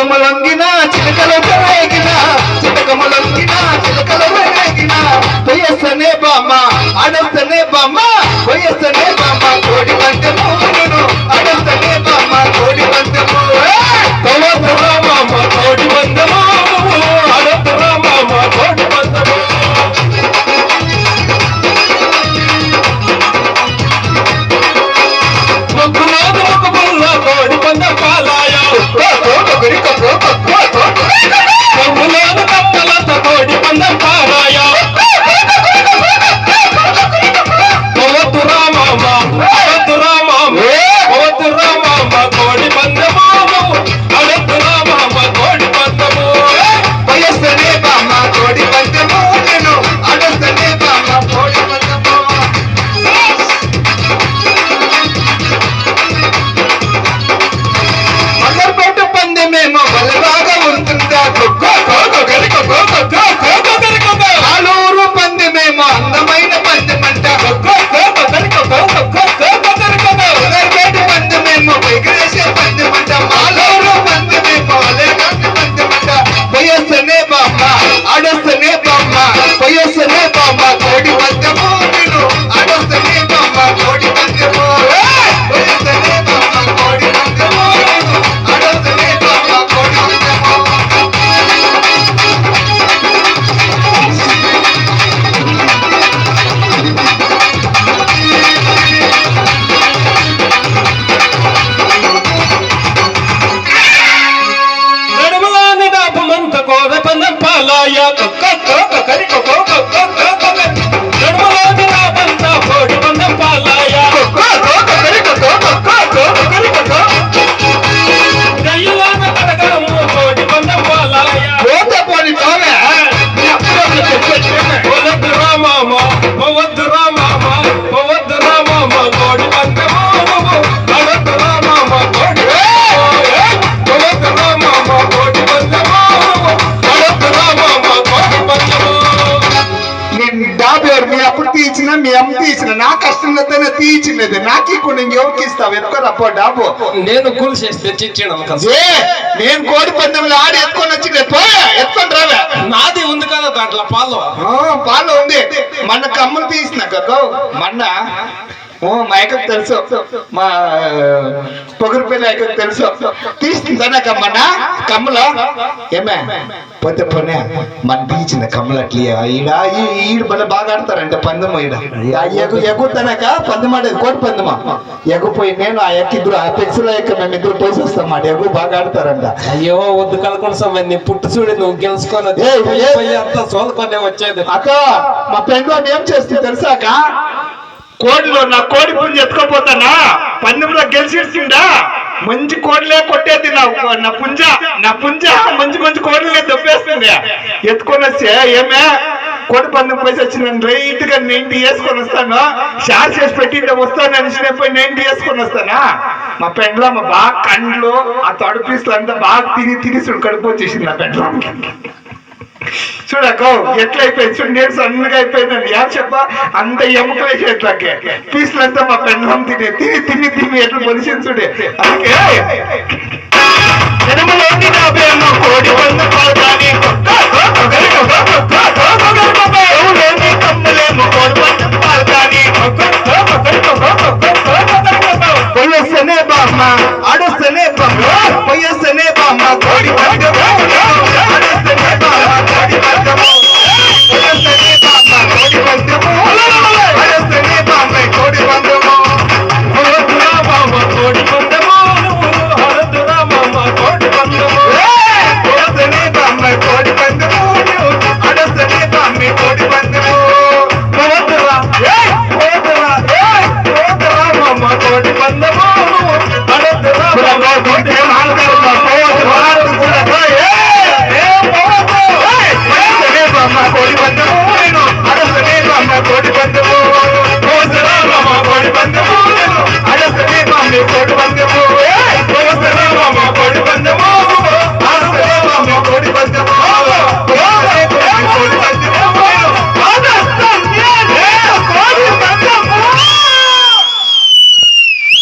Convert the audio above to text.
కమలందినా మీ అమ్మ తీసిన నా కష్టంగానే తీయించినది నాకు ఇప్పుడు ఇంకెవరికి ఇస్తావు? ఎత్తుకొని అప్పో డాబు నేను కూల్ చేసి తెచ్చిచ్చాను ఏ నేను కోడి పందెంలో ఆడి ఎత్తుకొని వచ్చి పోయా ఎత్తుకొని రావే. నాది ఉంది కదా దాంట్లో పాలు పాలు ఉంది. మొన్న కమ్మలు తీసిన కదా మొన్న మా అక్కకు తెలుసు. మా పొగరుపల్లి అక్కకు తెలుసు. తీస్తుందా కమ్మన్న? కమ్మలో? ఏమే? పోతే పోనే. మన తీసిన కమ్మలు అట్లే ఈడ ఈడు మళ్ళీ బాగా ఆడతారంట పందెం ఈడ. ఎగు ఎగుతానక పందెం ఆడేది. కోటి పందెమా ఎగుపోయి నేను ఆ ఎక్క ఇద్దరు ఆ పెక్సులో ఎక్క మేము ఇద్దరు పోసి వస్తాం మాట ఎగు బాగా ఆడతారంట. అయ్యో వద్దు కలకొని సమయం నీ పుట్టు చూడు నువ్వు గెలుచుకొని అంతా సోలుకొని వచ్చేది. అక్క మా వాడిని ఏం చేస్తుంది తెలుసాక? కోడిలో నా కోడి పుంజు ఎత్తుకోపోతానా? పందెంలో గెలిచిస్తుందా మంచి కోడిలే కొట్టేది నా నా పుంజ నా పుంజ మంచి మంచి కోడిలే దొబ్బేస్తుంది. ఎత్తుకొని వస్తే ఏమే? కోడి పందెం పోయి వచ్చిన రైట్గా నైన్టీ వేసుకొని వస్తాను. షార్ చేసి పెట్టి వస్తాను అని పోయి నైన్టీ వేసుకొని వస్తానా? మా పెండ్లో బాగా కండ్లు ఆ తొడ అంతా బాగా తిని తిని చూడు కడుపు వచ్చేసింది నా పెండ్లో చూడకో. ఎట్లయిపోయింది? చూడు నేను సన్నగా అయిపోయిందండి యా చెప్పా. అంత ఎముకలే చేతులకే. పీసులంతా మా పెండ్లం తినే. తిని తిని తిని ఎట్లు మనిషి చూడే. అందుకే కోడి వంద